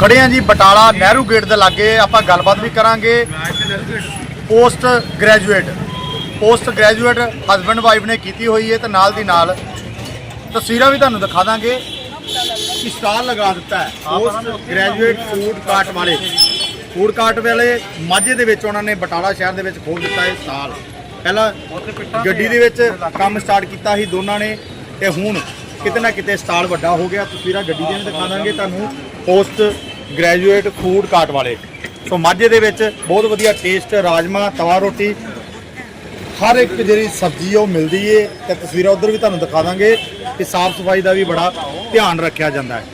ਖੜੇ ਆ ਜੀ ਬਟਾਲਾ ਨਹਿਰੂ ਗੇਟ ਦੇ ਲਾਗੇ ਆਪਾਂ ਗੱਲਬਾਤ ਵੀ ਕਰਾਂਗੇ। Post graduate post graduate husband wife ਨੇ ਕੀਤੀ ਹੋਈ ਹੈ ਤੇ ਨਾਲ ਦੀ ਨਾਲ ਤਸਵੀਰਾਂ ਵੀ ਤੁਹਾਨੂੰ ਦਿਖਾ ਦਾਂਗੇ। ਕਿ ਸਟਾਲ ਲਗਾ ਦਿੱਤਾ ਹੈ ਪੋਸਟ ਗ੍ਰੈਜੂਏਟ ਫੂਡ ਕਾਰਟ ਵਾਲੇ। ਫੂਡ ਕਾਰਟ ਵਾਲੇ ਮਾਝੇ ਦੇ ਵਿੱਚ ਉਹਨਾਂ ਨੇ ਬਟਾਲਾ ਸ਼ਹਿਰ ਦੇ ਵਿੱਚ ਖੋਲ ਦਿੱਤਾ ਹੈ ਸਟਾਲ। ਪਹਿਲਾਂ ਗੱਡੀ ਦੇ ਵਿੱਚ ਕੰਮ ਸਟਾਰਟ ਕੀਤਾ ਸੀ ਦੋਨਾਂ ਨੇ ਤੇ ਹੁਣ ਕਿਤੇ ਨਾ ਕਿਤੇ ਸਟਾਲ ਵੱਡਾ ਹੋ ਗਿਆ। ਤਸਵੀਰਾਂ ਗੱਡੀ ਦੀਆਂ ਦਿਖਾ ਦਾਂਗੇ ਤੁਹਾਨੂੰ। ਪੋਸਟ ਗ੍ਰੈਜੂਏਟ ਫੂਡ ਕਾਰਟ ਵਾਲੇ। ਸੋ ਮਾਝੇ ਦੇ ਵਿੱਚ ਬਹੁਤ ਵਧੀਆ ਟੇਸਟ, ਰਾਜਮਾ, ਤਵਾ ਰੋਟੀ, ਹਰ ਇੱਕ ਜਿਹੜੀ ਸਬਜ਼ੀ ਆ ਉਹ ਮਿਲਦੀ ਏ। ਤੇ ਤਸਵੀਰਾਂ ਉਧਰ ਵੀ ਤੁਹਾਨੂੰ ਦਿਖਾ ਦਾਂਗੇ ਕਿ ਸਾਫ਼ ਸਫ਼ਾਈ ਦਾ ਵੀ ਬੜਾ ਧਿਆਨ ਰੱਖਿਆ ਜਾਂਦਾ ਹੈ।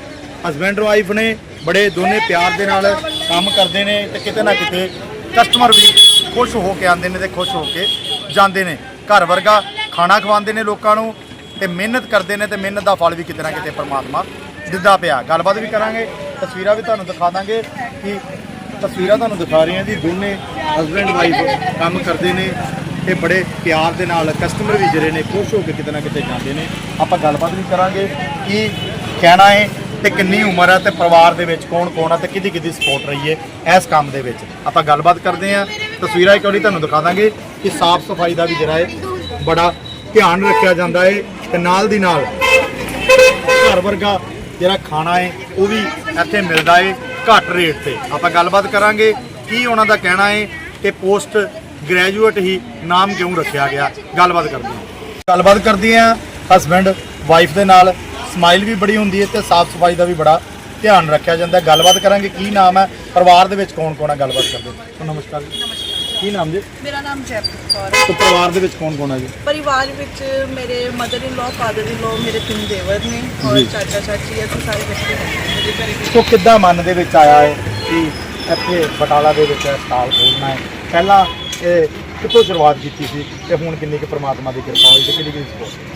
ਹਸਬੈਂਡ ਵਾਈਫ ਨੇ ਬੜੇ ਦੋਨੇ ਪਿਆਰ ਦੇ ਨਾਲ ਕੰਮ ਕਰਦੇ ਨੇ ਤੇ ਕਿਤੇ ਨਾ ਕਿਤੇ ਕਸਟਮਰ ਵੀ ਖੁਸ਼ ਹੋ ਕੇ ਆਉਂਦੇ ਨੇ ਤੇ ਖੁਸ਼ ਹੋ ਕੇ ਜਾਂਦੇ ਨੇ। ਘਰ ਵਰਗਾ ਖਾਣਾ ਖਵਾਉਂਦੇ ਨੇ ਲੋਕਾਂ ਨੂੰ ਤੇ ਮਿਹਨਤ ਕਰਦੇ ਨੇ ਤੇ ਮਿਹਨਤ ਦਾ ਫਲ ਵੀ ਕਿਤੇ ਨਾ ਕਿਤੇ ਪਰਮਾਤਮਾ ਦਿੰਦਾ ਪਿਆ। ਗੱਲਬਾਤ ਵੀ ਕਰਾਂਗੇ, ਤਸਵੀਰਾਂ ਵੀ ਤੁਹਾਨੂੰ ਦਿਖਾ ਦਾਂਗੇ ਕਿ ਤਸਵੀਰਾਂ ਤੁਹਾਨੂੰ ਦਿਖਾ ਰਹੇ ਹਾਂ ਜੀ। ਦੋਨੇ ਹਸਬੈਂਡ ਵਾਈਫ ਕੰਮ ਕਰਦੇ ਨੇ ਤੇ ਬੜੇ ਪਿਆਰ ਦੇ ਨਾਲ ਕਸਟਮਰ ਵੀ ਜਿਹੜੇ ਨੇ, ਖੁਸ਼ ਹੋ ਕੇ ਕਿਤੇ ਨਾ ਕਿਤੇ ਜਾਂਦੇ ਨੇ। ਆਪਾਂ ਗੱਲਬਾਤ ਵੀ ਕਰਾਂਗੇ ਕੀ ਕਹਿਣਾ ਹੈ ਤੇ ਕਿੰਨੀ ਉਮਰ ਹੈ ਤੇ ਪਰਿਵਾਰ ਦੇ ਵਿੱਚ ਕੌਣ ਕੌਣ ਹੈ ਤੇ ਕਿਹਦੀ ਕਿਹਦੀ ਸਪੋਰਟ ਰਹੀ ਹੈ ਇਸ ਕੰਮ ਦੇ ਵਿੱਚ। ਆਪਾਂ ਗੱਲਬਾਤ ਕਰਦੇ ਹਾਂ। ਤਸਵੀਰਾਂ ਇੱਕ ਵਾਰੀ ਤੁਹਾਨੂੰ ਦਿਖਾ ਦਾਂਗੇ ਕਿ ਸਾਫ਼ ਸਫ਼ਾਈ ਦਾ ਵੀ ਜਿਹੜਾ ਹੈ, ਬੜਾ ਧਿਆਨ ਰੱਖਿਆ ਜਾਂਦਾ ਹੈ ਤੇ ਨਾਲ ਦੀ ਨਾਲ ਘਰ ਵਰਗਾ ਜਿਹੜਾ ਖਾਣਾ ਹੈ ਉਹ ਵੀ ਇੱਥੇ ਮਿਲਦਾ ਹੈ ਘੱਟ ਰੇਟ ਤੇ। ਆਪਾਂ ਗੱਲਬਾਤ ਕਰਾਂਗੇ ਕੀ ਉਹਨਾਂ ਦਾ ਕਹਿਣਾ ਹੈ ਕਿ ਪੋਸਟ ਗ੍ਰੈਜੂਏਟ ਹੀ ਨਾਮ ਕਿਉਂ ਰੱਖਿਆ ਗਿਆ। ਗੱਲਬਾਤ ਕਰਦੇ ਹਾਂ। ਗੱਲਬਾਤ ਕਰਦੇ ਹਾਂ ਹਸਬੈਂਡ ਵਾਈਫ ਦੇ ਨਾਲ। ਸਮਾਈਲ ਵੀ ਬੜੀ ਹੁੰਦੀ ਹੈ ਤੇ ਸਾਫ਼ ਸਫ਼ਾਈ ਦਾ ਵੀ ਬੜਾ ਧਿਆਨ ਰੱਖਿਆ ਜਾਂਦਾ। ਗੱਲਬਾਤ ਕਰਾਂਗੇ ਕੀ ਨਾਮ ਹੈ, ਪਰਿਵਾਰ ਦੇ ਵਿੱਚ ਕੌਣ ਕੌਣ ਹੈ, ਗੱਲਬਾਤ ਕਰਦੇ ਹਾਂ। ਸੋ ਨਮਸਕਾਰ ਜੀ। ਕੀ ਨਾਮ ਜੀ? ਮੇਰਾ ਨਾਮ ਜੈਪ੍ਰੀਤ ਕੌਰ ਹੈ। ਤੇ ਪਰਿਵਾਰ ਦੇ ਵਿੱਚ ਕੌਣ ਕੌਣ ਹੈ ਜੀ? ਪਰਿਵਾਰ ਵਿੱਚ ਮੇਰੇ ਮਦਰ ਇਨ ਲਾ ਫਾਦਰ ਇਨ ਲਾ ਮੇਰੇ ਤਿੰਨ ਦੇਵਰ ਨੇ ਔਰ ਜੀ। ਚਾਚਾ ਚਾਚੀ ਅਸੀਂ ਸਾਰੇ ਬੱਚੇ ਨੇ ਮੇਰੇ ਘਰੇ। ਵੀ। ਸੋ ਕਿੱਦਾਂ ਮਨ ਦੇ ਵਿੱਚ ਆਇਆ ਹੈ ਕਿ ਇੱਥੇ ਬਟਾਲਾ ਦੇ ਵਿੱਚ ਸਟਾਲ ਖੋਲ੍ਹਣਾ ਹੈ? ਪਹਿਲਾਂ ਇਹ ਕਿੱਥੋਂ ਸ਼ੁਰੂਆਤ ਕੀਤੀ ਸੀ ਤੇ ਹੁਣ ਕਿੰਨੀ ਕੁ ਪ੍ਰਮਾਤਮਾ ਦੀ ਕਿਰਪਾ ਹੋਈ ਤੇ ਕਿੰਨੀ ਕੁ ਸਪੋਰਟ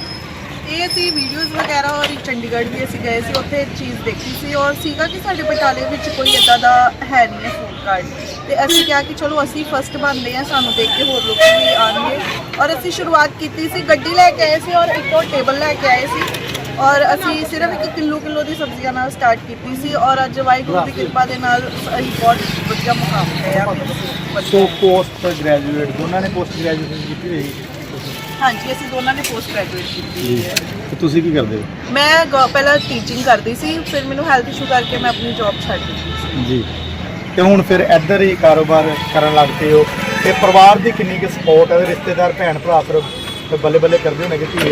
ਇਹ ਅਸੀਂ ਵੀਡੀਓਜ਼ ਵਗੈਰਾ ਔਰ ਚੰਡੀਗੜ੍ਹ ਵੀ ਅਸੀਂ ਗਏ ਸੀ ਉੱਥੇ ਇੱਕ ਚੀਜ਼ ਦੇਖੀ ਸੀ ਔਰ ਸੀਗਾ ਕਿ ਸਾਡੇ ਬਟਾਲੇ ਵਿੱਚ ਕੋਈ ਇਦਾਂ ਦਾ ਹੈ ਨਹੀਂ ਹੈ ਫੂਡ ਕਾਰਟ ਤੇ ਅਸੀਂ ਕਿਹਾ ਕਿ ਚਲੋ ਅਸੀਂ ਫਸਟ ਬਣਦੇ ਹਾਂ ਸਾਨੂੰ ਦੇਖ ਕੇ ਹੋਰ ਲੋਕ ਵੀ ਆਉਣਗੇ। ਔਰ ਅਸੀਂ ਸ਼ੁਰੂਆਤ ਕੀਤੀ ਸੀ ਗੱਡੀ ਲੈ ਕੇ ਆਏ ਸੀ ਔਰ ਇੱਕ ਹੋਰ ਟੇਬਲ ਲੈ ਕੇ ਆਏ ਸੀ। ਔਰ ਅਸੀਂ ਸਿਰਫ ਇੱਕ ਕਿਲੋ ਕਿਲੋ ਦੀ ਸਬਜ਼ੀਆਂ ਨਾਲ ਸਟਾਰਟ ਕੀਤੀ ਸੀ ਔਰ ਅੱਜ ਵਾਹਿਗੁਰੂ ਦੀ ਕਿਰਪਾ ਦੇ ਨਾਲ ਅਸੀਂ ਬਹੁਤ ਵਧੀਆ ਮੁਕਾਮ ਤੇ ਆ ਸੋ ਪੋਸਟ ਗ੍ਰੈਜੂਏਟ ਦੋਨਾਂ ਨੇ ਪੋਸਟ ਗ੍ਰੈਜੂਏਸ਼ਨ ਕੀਤੀ ਰਹੀ ਹਾਂਜੀ ਅਸੀਂ ਦੋਨਾਂ ਨੇ ਪੋਸਟ ਗ੍ਰੈਜੂਏਟ ਕੀਤੀ ਹੈ। ਤੇ ਤੁਸੀਂ ਕੀ ਕਰਦੇ ਹੋ? ਮੈਂ ਗ- ਪਹਿਲਾਂ ਟੀਚਿੰਗ ਕਰਦੀ ਸੀ ਫਿਰ ਮੈਨੂੰ ਹੈਲਥ ਇਸ਼ੂ ਕਰਕੇ ਮੈਂ ਆਪਣੀ ਜੌਬ ਛੱਡ ਦਿੱਤੀ ਸੀ। ਜੀ। ਤੇ ਹੁਣ ਫਿਰ ਇੱਧਰ ਹੀ ਕਾਰੋਬਾਰ ਕਰਨ ਲੱਗ ਪਏ ਹੋ। ਤੇ ਪਰਿਵਾਰ ਦੀ ਕਿੰਨੀ ਕੁ ਸਪੋਰਟ ਹੈ? ਰਿਸ਼ਤੇਦਾਰ, ਭੈਣ ਭਰਾ ਫਿਰ ਬੱਲੇ ਬੱਲੇ ਕਰਦੇ ਹੋਣੇ ਕਿ ਧੀ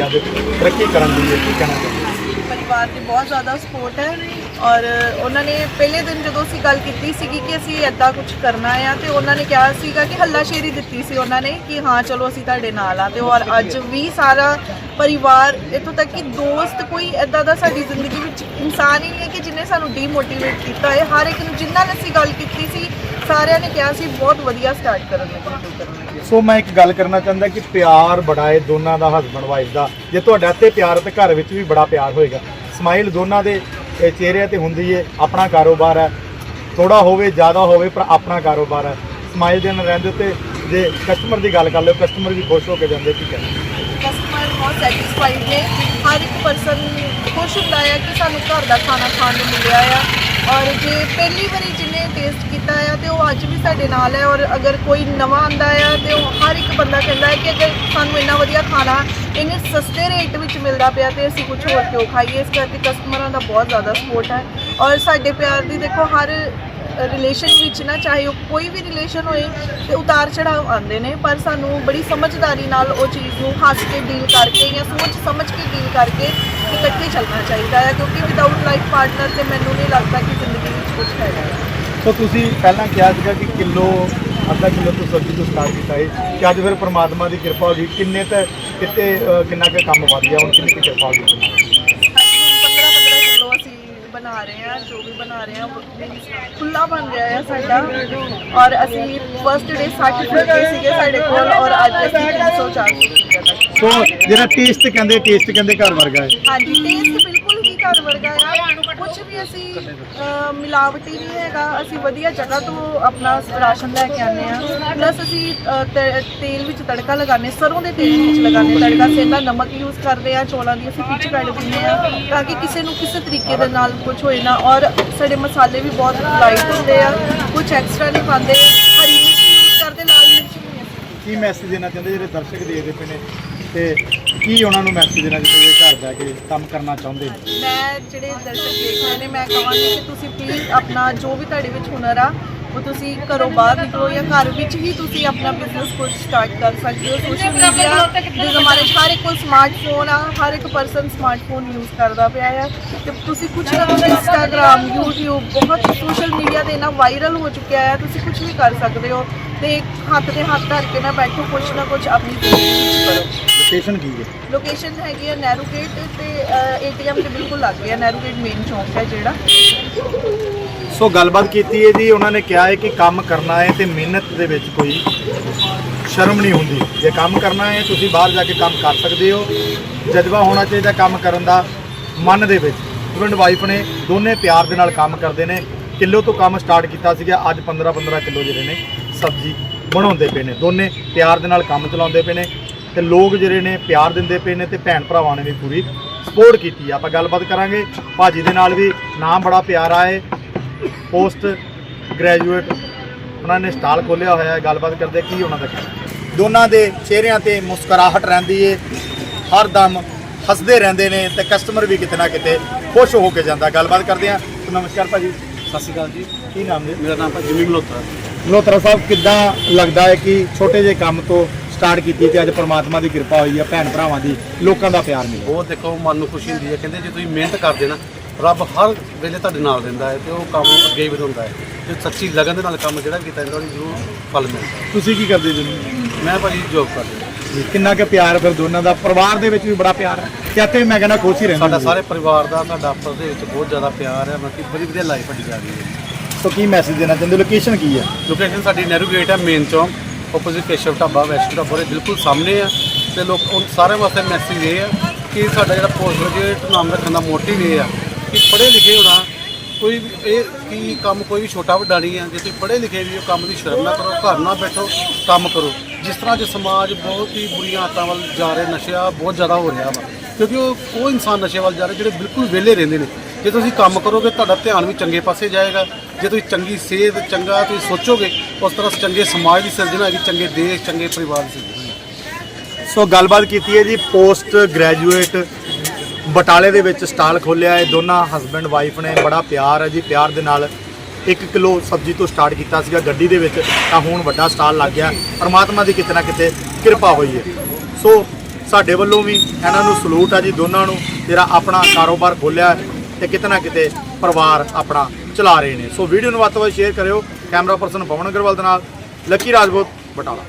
ਤਰੱਕੀ ਕਰਨ ਦੀ ਹੈ ਕੀ ਕਹਿਣਾ ਚਾਹੁੰਦੇ ਪਰਿਵਾਰ ਦੀ ਬਹੁਤ ਜ਼ਿਆਦਾ ਸਪੋਰਟ ਹੈ। ਔਰ ਉਹਨਾਂ ਨੇ ਪਹਿਲੇ ਦਿਨ ਜਦੋਂ ਅਸੀਂ ਗੱਲ ਕੀਤੀ ਸੀਗੀ ਕਿ ਅਸੀਂ ਐਦਾਂ ਕੁਝ ਕਰਨਾ ਆ ਤੇ ਉਹਨਾਂ ਨੇ ਕਿਹਾ ਸੀਗਾ ਕਿ ਹੱਲਾਸ਼ੇਰੀ ਦਿੱਤੀ ਸੀ ਉਹਨਾਂ ਨੇ ਕਿ ਹਾਂ, ਚਲੋ ਅਸੀਂ ਤੁਹਾਡੇ ਨਾਲ ਆ। ਤੇ ਔਰ ਅੱਜ ਵੀ ਸਾਰਾ ਪਰਿਵਾਰ ਇੱਥੋਂ ਤੱਕ ਕਿ ਦੋਸਤ ਕੋਈ ਐਦਾਂ ਦਾ ਸਾਡੀ ਜ਼ਿੰਦਗੀ ਵਿੱਚ ਇਨਸਾਨ ਹੀ ਨਹੀਂ ਹੈ ਕਿ ਜਿਹਨੇ ਸਾਨੂੰ ਡੀਮੋਟੀਵੇਟ ਕੀਤਾ ਹੈ। ਹਰ ਇੱਕ ਨੂੰ ਜਿੰਨਾਂ ਨਾਲ ਅਸੀਂ ਗੱਲ ਕੀਤੀ ਸੀ, ਸਾਰਿਆਂ ਨੇ ਕਿਹਾ ਸੀ, ਬਹੁਤ ਵਧੀਆ ਸਟਾਰਟ ਕਰਨ ਲੱਗੇ ਸੋ ਮੈਂ ਇੱਕ ਗੱਲ ਕਰਨਾ ਚਾਹੁੰਦਾ ਕਿ ਪਿਆਰ ਬੜਾ ਹੈ ਦੋਨਾਂ ਦਾ ਹਸਬੰਡ ਵਾਈਫ ਦਾ। ਜੇ ਤੁਹਾਡਾ ਤੇ ਪਿਆਰ ਹੈ ਤੇ ਘਰ ਵਿੱਚ ਵੀ ਬੜਾ ਪਿਆਰ ਹੋਏਗਾ। ਸਮਾਈਲ ਦੋਨਾਂ ਦੇ ਇਹ ਚਿਹਰਿਆਂ ਤੇ ਹੁੰਦੀ ਹੈ ਆਪਣਾ ਕਾਰੋਬਾਰ ਹੈ। ਥੋੜਾ ਹੋਵੇ, ਜ਼ਿਆਦਾ ਹੋਵੇ, ਪਰ ਆਪਣਾ ਕਾਰੋਬਾਰ ਹੈ। ਸਮਾਈਲ ਦੇ ਨਾਲ ਰਹਿੰਦੇ ਹੋ ਤੇ ਜੇ ਕਸਟਮਰ ਦੀ ਗੱਲ ਕਰ ਲਿਓ ਕਸਟਮਰ ਵੀ ਖੁਸ਼ ਹੋ ਕੇ ਜਾਂਦੇ ਠੀਕ ਹੈ। ਸੈਟੀਸਫਾਈਡ ਨੇ ਹਰ ਇੱਕ ਪਰਸਨ ਖੁਸ਼ ਹੁੰਦਾ ਹੈ ਕਿ ਸਾਨੂੰ ਘਰ ਦਾ ਖਾਣਾ ਖਾਣ ਨੂੰ ਮਿਲਿਆ ਆ। ਔਰ ਜੇ ਪਹਿਲੀ ਵਾਰੀ ਜਿਹਨੇ ਟੇਸਟ ਕੀਤਾ ਆ, ਤੇ ਉਹ ਅੱਜ ਵੀ ਸਾਡੇ ਨਾਲ ਹੈ। ਔਰ ਅਗਰ ਕੋਈ ਨਵਾਂ ਆਂਦਾ ਆ, ਤੇ ਉਹ ਹਰ ਇੱਕ ਬੰਦਾ ਕਹਿੰਦਾ ਹੈ ਕਿ ਅਗਰ ਸਾਨੂੰ ਇੰਨਾ ਵਧੀਆ ਖਾਣਾ ਇੰਨੇ ਸਸਤੇ ਰੇਟ ਵਿੱਚ ਮਿਲਦਾ ਪਿਆ, ਤੇ ਅਸੀਂ ਕੁਝ ਹੋਰ ਕਿਉਂ ਖਾਈਏ? ਇਸ ਕਰਕੇ ਕਸਟਮਰਾਂ ਦਾ ਬਹੁਤ ਜ਼ਿਆਦਾ ਸਪੋਰਟ ਹੈ। ਔਰ ਸਾਡੇ ਪਿਆਰ ਦੀ ਦੇਖੋ, ਹਰ ਰਿਲੇਸ਼ਨ ਵਿੱਚ ਨਾ, ਚਾਹੇ ਉਹ ਕੋਈ ਵੀ ਰਿਲੇਸ਼ਨ ਹੋਏ ਤੇ ਉਤਾਰ ਚੜਾਵ ਆਉਂਦੇ ਨੇ, ਪਰ ਸਾਨੂੰ ਬੜੀ ਸਮਝਦਾਰੀ ਨਾਲ ਉਹ ਚੀਜ਼ ਨੂੰ ਹੱਸ ਕੇ ਡੀਲ ਕਰਕੇ ਜਾਂ ਸੋਚ ਸਮਝ ਕੇ ਡੀਲ ਕਰਕੇ ਇਕੱਠੇ ਚੱਲਣਾ ਚਾਹੀਦਾ ਹੈ, ਕਿਉਂਕਿ ਵਿਦਆਊਟ ਲਾਈਫ ਪਾਰਟਨਰ ਤੇ ਮੈਨੂੰ ਨਹੀਂ ਲੱਗਦਾ ਕਿ ਜ਼ਿੰਦਗੀ ਵਿੱਚ ਕੁਝ ਹੈਗਾ ਸੋ ਤੁਸੀਂ ਪਹਿਲਾਂ ਕਿਹਾ ਸੀਗਾ ਕਿ ਕਿਲੋ, ਅੱਧਾ ਕਿਲੋ ਤੋਂ ਸਬਜ਼ੀ ਤੋਂ ਸਟਾਰਟ ਕੀਤਾ ਹੈ ਕਿ ਅੱਜ ਫਿਰ ਪ੍ਰਮਾਤਮਾ ਦੀ ਕਿਰਪਾ ਹੋ ਗਈ। ਕਿੰਨੇ ਤੇ ਕਿਤੇ ਕਿੰਨਾ ਕੁ ਕੰਮ ਵਧ ਗਿਆ, ਹੁਣ ਕਿੰਨੀ ਕਿਰਪਾ ਹੋ ਗਈ ਹਾਂਜੀ ਹੁਣ 15 15 ਕਿਲੋ ਅਸੀਂ ਬਣਾ ਰਹੇ ਹਾਂ ਜੋ ਵੀ ਬਣਾ ਰਹੇ ਹਾਂ ਉਹ ਖੁੱਲਾ ਬਣ ਰਿਹਾ ਹੈ ਸਾਡਾ। ਔਰ ਅਸੀਂ ਫਰਸਟ ਡੇ 60 ਫੁਲਕੇ ਸੀਗੇ ਸਾਡੇ ਕੋਲ ਔਰ ਅੱਜ ਅਸੀਂ 300 400 ਫੁਲਕੇ ਤੱਕ ਸੋ ਜਿਹੜਾ ਟੇਸਟ ਕਹਿੰਦੇ ਟੇਸਟ ਕਹਿੰਦੇ ਘਰ ਵਰਗਾ ਹੈ। ਹਾਂਜੀ ਟੇਸਟ ਬਿਲਕੁਲ ਹੀ ਘਰ ਵਰਗਾ ਆ ਕੁਝ ਵੀ ਅਸੀਂ ਮਿਲਾਵਟੀ ਨਹੀਂ ਹੈਗਾ। ਅਸੀਂ ਵਧੀਆ ਜਗ੍ਹਾ ਤੋਂ ਆਪਣਾ ਰਾਸ਼ਨ ਲੈ ਕੇ ਆਉਂਦੇ ਆ ਪਲੱਸ ਅਸੀਂ ਅ, ਤੇ- ਤੇਲ ਵਿੱਚ ਤੜਕਾ ਲਗਾਉਂਦੇ ਸਰੋਂ ਦੇ ਤੇਲ ਵਿੱਚ ਲਗਾਉਂਦੇ ਤੜਕਾ ਸੇਂਦਾ ਨਮਕ ਯੂਜ਼ ਕਰਦੇ ਆ ਚੌਲਾਂ ਦੀ ਅਸੀਂ ਪਿੱਚ ਕੱਢ ਦਿੰਦੇ ਆ ਤਾਂ ਕਿ ਕਿਸੇ ਨੂੰ ਕਿਸੇ ਤਰੀਕੇ ਦੇ ਨਾਲ ਕੁਝ ਹੋਏ ਨਾ। ਔਰ ਸਾਡੇ ਮਸਾਲੇ ਵੀ ਬਹੁਤ ਲਾਈਟ ਹੁੰਦੇ ਆ। ਕੁਝ ਐਕਸਟਰਾ ਨਹੀਂ ਪਾਉਂਦੇ। ਹਰੀ ਮਿਰਚ ਯੂਜ਼ ਕਰਦੇ ਲਾਲ ਮਿਰਚ ਨਹੀਂ ਅਸੀਂ ਕੀ ਮੈਸੇਜ ਦੇਣਾ ਚਾਹੁੰਦੇ ਜਿਹੜੇ ਦਰਸ਼ਕ ਦੇਖਦੇ ਪਏ ਨੇ? ਤੇ ਕੀ ਉਹਨਾਂ ਨੂੰ ਮੈਸੇਜ ਦੇਣਾ ਜਿਹੜੇ ਘਰ ਬੈ ਕੇ ਕੰਮ ਕਰਨਾ ਚਾਹੁੰਦੇ? ਨੇ ਮੈਂ ਜਿਹੜੇ ਦਰਸ਼ਕ ਦੇਖ ਰਹੇ ਨੇ, ਮੈਂ ਕਹਾਂਗੀ ਕਿ ਤੁਸੀਂ ਪਲੀਜ਼ ਆਪਣਾ ਜੋ ਵੀ ਤੁਹਾਡੇ ਵਿੱਚ ਹੁਨਰ ਆ, ਉਹ ਤੁਸੀਂ ਘਰੋਂ ਬਾਹਰ ਨਿਕਲੋ ਜਾਂ ਘਰ ਵਿੱਚ ਹੀ ਤੁਸੀਂ ਆਪਣਾ ਬਿਜ਼ਨਸ ਕੁਝ ਸਟਾਰਟ ਕਰ ਸਕਦੇ ਹੋ। ਸੋਸ਼ਲ ਮੀਡੀਆ ਦੇ ਜ਼ਮਾਨੇ ਹਰ ਇੱਕ ਕੋਲ ਸਮਾਰਟਫੋਨ ਆ, ਹਰ ਇੱਕ ਪਰਸਨ ਸਮਾਰਟਫੋਨ ਯੂਜ਼ ਕਰਦਾ ਪਿਆ ਆ। ਤੇ ਤੁਸੀਂ ਕੁਝ ਨਾ ਕੁਝ ਇੰਸਟਾਗ੍ਰam YouTube, ਬਹੁਤ ਸੋਸ਼ਲ ਮੀਡੀਆ ਤੇ ਨਾ ਵਾਇਰਲ ਹੋ ਚੁੱਕਿਆ ਹੈ ਤੁਸੀਂ ਕੁਝ ਵੀ ਕਰ ਸਕਦੇ ਹੋ। ਤੇ ਹੱਥ ਦੇ ਹੱਥ ਧਰ ਕੇ ਨਾ ਬੈਠੋ ਕੁਝ ਨਾ ਕੁਝ ਆਪਣੀ ਜ਼ਿੰਦਗੀ ਵਿੱਚ ਕਰੋ। ਲੋਕੇਸ਼ਨ ਕੀ ਹੈ? ਲੋਕੇਸ਼ਨ ਹੈਗੀ ਹੈ ਨਹਿਰੂ ਗੇਟ ਤੇ ਏਟੀਐਮ ਦੇ ਬਿਲਕੁਲ ਲੱਗ ਗਿਆ ਨਹਿਰੂ ਗੇਟ ਮੇਨ ਚੌਂਕ ਹੈ ਜਿਹੜਾ। ਸੋ ਗੱਲਬਾਤ ਕੀਤੀ ਹੈ ਜੀ ਉਹਨਾਂ ਨੇ ਕਿਹਾ ਹੈ ਕਿ ਕੰਮ ਕਰਨਾ ਹੈ ਤੇ ਮਿਹਨਤ ਦੇ ਵਿੱਚ ਕੋਈ ਸ਼ਰਮ ਨਹੀਂ ਹੁੰਦੀ। ਜੇ ਕੰਮ ਕਰਨਾ ਹੈ ਤੁਸੀਂ ਬਾਹਰ ਜਾ ਕੇ ਕੰਮ ਕਰ ਸਕਦੇ ਹੋ। ਜਜ਼ਬਾ ਹੋਣਾ ਚਾਹੀਦਾ ਕੰਮ ਕਰਨ ਦਾ ਮਨ ਦੇ ਵਿੱਚ। ਹਸਬੈਂਡ ਵਾਈਫ ਨੇ ਦੋਨੇ ਪਿਆਰ ਦੇ ਨਾਲ ਕੰਮ ਕਰਦੇ ਨੇ। ਕਿਲੋ ਤੋਂ ਕੰਮ ਸਟਾਰਟ ਕੀਤਾ ਸੀਗਾ ਅੱਜ 15 15 ਕਿਲੋ ਜਿਹੜੇ ਨੇ ਸਬਜ਼ੀ ਬਣਾਉਂਦੇ ਪਏ ਨੇ। ਦੋਨੇ ਪਿਆਰ ਦੇ ਨਾਲ ਕੰਮ ਚਲਾਉਂਦੇ ਪਏ ਨੇ। ਤੇ ਲੋਕ ਜਿਹੜੇ ਨੇ ਪਿਆਰ ਦਿੰਦੇ ਪਏ ਨੇ ਤੇ ਭੈਣ ਭਰਾਵਾਂ ਨੇ ਵੀ ਪੂਰੀ ਸਪੋਰਟ ਕੀਤੀ। ਆ। ਆਪਾਂ ਗੱਲਬਾਤ ਕਰਾਂਗੇ। ਭਾਜੀ ਦੇ ਨਾਲ ਵੀ ਨਾਮ ਬੜਾ ਪਿਆਰਾ ਹੈ ਪੋਸਟ ਗ੍ਰੈਜੂਏਟ ਉਹਨਾਂ ਨੇ ਸਟਾਲ ਖੋਲਿਆ ਹੋਇਆ ਹੈ। ਗੱਲਬਾਤ ਕਰਦੇ ਕੀ ਉਹਨਾਂ ਦਾ ਦੋਨਾਂ ਦੇ ਚਿਹਰਿਆਂ ਤੇ ਮੁਸਕਰਾਹਟ ਰਹਿੰਦੀ ਏ। ਹਰ ਦਮ ਹੱਸਦੇ ਰਹਿੰਦੇ ਨੇ ਤੇ ਕਸਟਮਰ ਵੀ ਕਿਤੇ ਨਾ ਕਿਤੇ ਖੁਸ਼ ਹੋ ਕੇ ਜਾਂਦਾ। ਗੱਲਬਾਤ ਕਰਦੇ ਆ ਨਮਸਕਾਰ ਭਾਜੀ। ਸਤਿ ਸ਼੍ਰੀ ਅਕਾਲ ਜੀ। ਕੀ ਨਾਮ ਜੀ? ਮੇਰਾ ਨਾਮ ਭਾਜੀ ਜਿਮੀ ਮਲੋਤਰਾ ਮਲੋਤਰਾ ਸਾਹਿਬ ਕਿੱਦਾਂ ਲੱਗਦਾ ਹੈ ਕਿ ਛੋਟੇ ਜਿਹੇ ਕੰਮ ਤੋਂ ਸਟਾਰਟ ਕੀਤੀ ਤੇ ਅੱਜ ਪ੍ਰਮਾਤਮਾ ਦੀ ਕਿਰਪਾ ਹੋਈ ਹੈ ਭੈਣ ਭਰਾਵਾਂ ਦੀ ਲੋਕਾਂ ਦਾ ਪਿਆਰ ਮਿਲਿਆ। ਬਹੁਤ ਦੇਖੋ ਮਨ ਨੂੰ ਖੁਸ਼ੀ ਹੁੰਦੀ ਹੈ ਕਹਿੰਦੇ ਜੇ ਤੁਸੀਂ ਮਿਹਨਤ ਕਰਦੇ ਨਾ ਰੱਬ ਹਰ ਵੇਲੇ ਤੁਹਾਡੇ ਨਾਲ ਦਿੰਦਾ ਹੈ ਤੇ ਉਹ ਕੰਮ ਅੱਗੇ ਵਧਾਉਂਦਾ ਹੈ। ਜੇ ਸੱਚੀ ਲਗਨ ਦੇ ਨਾਲ ਕੰਮ ਜਿਹੜਾ ਕੀਤਾ ਜਾਂਦਾ ਉਹਨੂੰ ਜ਼ਰੂਰ ਫਲ ਮਿਲਦਾ। ਤੁਸੀਂ ਕੀ ਕਰਦੇ ਜੀ? ਮੈਂ ਭਾਜੀ ਜੋਬ ਕਰਦਾ। ਕਿੰਨਾ ਕੁ ਪਿਆਰ ਫਿਰ ਦੋਨਾਂ ਦਾ? ਪਰਿਵਾਰ ਦੇ ਵਿੱਚ ਵੀ ਬੜਾ ਪਿਆਰ ਹੈ। ਕਿਤੇ ਮੈਂ ਕਹਿੰਦਾ ਖੁਸ਼ ਹੀ ਰਹਿੰਦੇ ਸਾਡਾ। ਸਾਰੇ ਪਰਿਵਾਰ ਦਾ ਸਾਡਾ ਆਪਸ ਦੇ ਵਿੱਚ ਬਹੁਤ ਜ਼ਿਆਦਾ ਪਿਆਰ ਹੈ ਮਤਲਬ ਬੜੀ ਵਧੀਆ ਲਾਈਫ ਸਾਡੀ ਜਾ ਰਹੀ ਹੈ। ਸੋ ਕੀ ਮੈਸੇਜ ਦੇਣਾ ਚਾਹੁੰਦੇ ਲੋਕੇਸ਼ਨ ਕੀ ਹੈ? ਲੋਕੇਸ਼ਨ ਸਾਡੀ ਨਹਿਰੂ ਗੇਟ ਹੈ ਮੇਨ ਚੌਂਕ। ਆਪੋਜ਼ਿਟ ਕੇਸ਼ਵ ਢਾਬਾ ਵੈਸਟ ਢਾਬਾ ਦੇ ਬਿਲਕੁਲ ਸਾਹਮਣੇ ਆ ਤੇ ਲੋਕ ਉਹ ਸਾਰਿਆਂ ਵਾਸਤੇ ਮੈਸੇਜ ਇਹ ਆ ਕਿ ਸਾਡਾ ਜਿਹੜਾ ਪੋਸਟ ਗ੍ਰੈਜੂਏਟ ਨਾਮ ਰੱਖਣ ਦਾ ਮੋਟਿਵ ਇਹ ਆ ਕਿ ਪੜ੍ਹੇ ਲਿਖੇ ਹੋਣਾ, ਕੋਈ ਵੀ ਇਹ ਕੀ ਕੰਮ ਕੋਈ ਵੀ ਛੋਟਾ ਵੱਡਾ ਨਹੀਂ ਹੈ ਜੇ ਤੁਸੀਂ ਪੜ੍ਹੇ ਲਿਖੇ ਵੀ ਹੋ, ਕੰਮ ਦੀ ਸ਼ਰਮ ਨਾ ਕਰੋ, ਘਰ ਨਾ ਬੈਠੋ, ਕੰਮ ਕਰੋ। ਜਿਸ ਤਰ੍ਹਾਂ ਜੇ ਸਮਾਜ ਬਹੁਤ ਹੀ ਬੁਰੀਆਂ ਆਦਤਾਂ ਵੱਲ ਜਾ ਰਿਹਾ, ਨਸ਼ਾ ਬਹੁਤ ਜ਼ਿਆਦਾ ਹੋ ਰਿਹਾ ਵਾ। ਕਿਉਂਕਿ ਉਹ ਉਹ ਇਨਸਾਨ ਨਸ਼ੇ ਵੱਲ ਜਾ ਰਹੇ, ਜਿਹੜੇ ਬਿਲਕੁਲ ਵਿਹਲੇ ਰਹਿੰਦੇ ਨੇ। ਜੇ ਤੁਸੀਂ ਕੰਮ ਕਰੋਗੇ, ਤੁਹਾਡਾ ਧਿਆਨ ਵੀ ਚੰਗੇ ਪਾਸੇ ਜਾਏਗਾ। ਜੇ ਤੁਸੀਂ ਚੰਗੀ ਸਿਹਤ, ਚੰਗਾ ਤੁਸੀਂ ਸੋਚੋਗੇ, ਉਸ ਤਰ੍ਹਾਂ ਚੰਗੇ ਸਮਾਜ ਦੀ ਸਿਰਜਣਾ ਹੈਗੀ, ਚੰਗੇ ਦੇਸ਼, ਚੰਗੇ ਪਰਿਵਾਰ ਦੀ ਸਿਰਜਣਾ। ਸੋ ਗੱਲਬਾਤ ਕੀਤੀ ਹੈ ਜੀ ਪੋਸਟ ਗ੍ਰੈਜੂਏਟ ਬਟਾਲੇ ਦੇ ਵਿੱਚ ਸਟਾਲ ਖੋਲਿਆ ਹੈ। ਦੋਨਾਂ ਹਸਬੈਂਡ ਵਾਈਫ ਨੇ ਬੜਾ ਪਿਆਰ ਹੈ ਜੀ। ਪਿਆਰ ਦੇ ਨਾਲ 1 ਕਿਲੋ ਸਬਜ਼ੀ ਤੋਂ ਸਟਾਰਟ ਕੀਤਾ ਸੀਗਾ ਗੱਡੀ ਦੇ ਵਿੱਚ, ਤਾਂ ਹੁਣ ਵੱਡਾ ਸਟਾਲ ਲੱਗ ਗਿਆ। ਪਰਮਾਤਮਾ ਦੀ ਕਿਤੇ ਨਾ ਕਿਤੇ ਕਿਰਪਾ ਹੋਈ ਹੈ। ਸੋ ਸਾਡੇ ਵੱਲੋਂ ਵੀ ਇਹਨਾਂ ਨੂੰ ਸਲੂਟ ਆ ਜੀ ਦੋਨਾਂ ਨੂੰ। ਜਿਹੜਾ ਆਪਣਾ ਕਾਰੋਬਾਰ ਖੋਲਿਆ ਹੈ ਤੇ ਕਿਤੇ ਨਾ ਕਿਤੇ ਪਰਿਵਾਰ ਆਪਣਾ ਚਲਾ ਰਹੇ ਨੇ। ਸੋ ਵੀਡੀਓ ਨੂੰ ਵੱਧ ਤੋਂ ਵੱਧ ਸ਼ੇਅਰ ਕਰਿਓ। ਕੈਮਰਾ ਪਰਸਨ ਪਵਨ ਅਗਰਵਾਲ ਦੇ ਨਾਲ, ਲੱਕੀ ਰਾਜਪੂਤ ਬਟਾਲਾ।